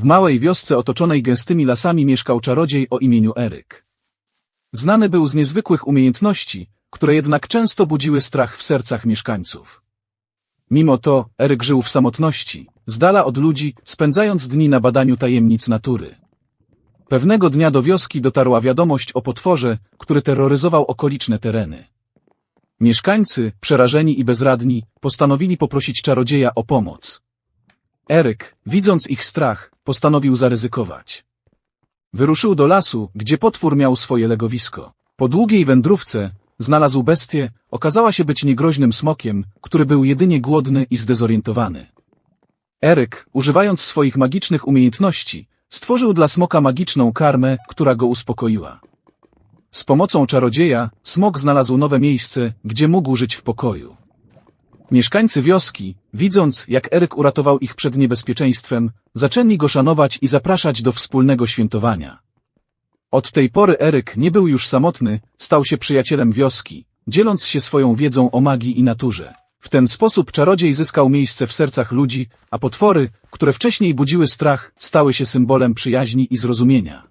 W małej wiosce otoczonej gęstymi lasami mieszkał czarodziej o imieniu Eryk. Znany był z niezwykłych umiejętności, które jednak często budziły strach w sercach mieszkańców. Mimo to Eryk żył w samotności, z dala od ludzi, spędzając dni na badaniu tajemnic natury. Pewnego dnia do wioski dotarła wiadomość o potworze, który terroryzował okoliczne tereny. Mieszkańcy, przerażeni i bezradni, postanowili poprosić czarodzieja o pomoc. Eryk, widząc ich strach, postanowił zaryzykować. Wyruszył do lasu, gdzie potwór miał swoje legowisko. Po długiej wędrówce znalazł bestię, okazała się być niegroźnym smokiem, który był jedynie głodny i zdezorientowany. Eryk, używając swoich magicznych umiejętności, stworzył dla smoka magiczną karmę, która go uspokoiła. Z pomocą czarodzieja, smok znalazł nowe miejsce, gdzie mógł żyć w pokoju. Mieszkańcy wioski, widząc, jak Eryk uratował ich przed niebezpieczeństwem, zaczęli go szanować i zapraszać do wspólnego świętowania. Od tej pory Eryk nie był już samotny, stał się przyjacielem wioski, dzieląc się swoją wiedzą o magii i naturze. W ten sposób czarodziej zyskał miejsce w sercach ludzi, a potwory, które wcześniej budziły strach, stały się symbolem przyjaźni i zrozumienia.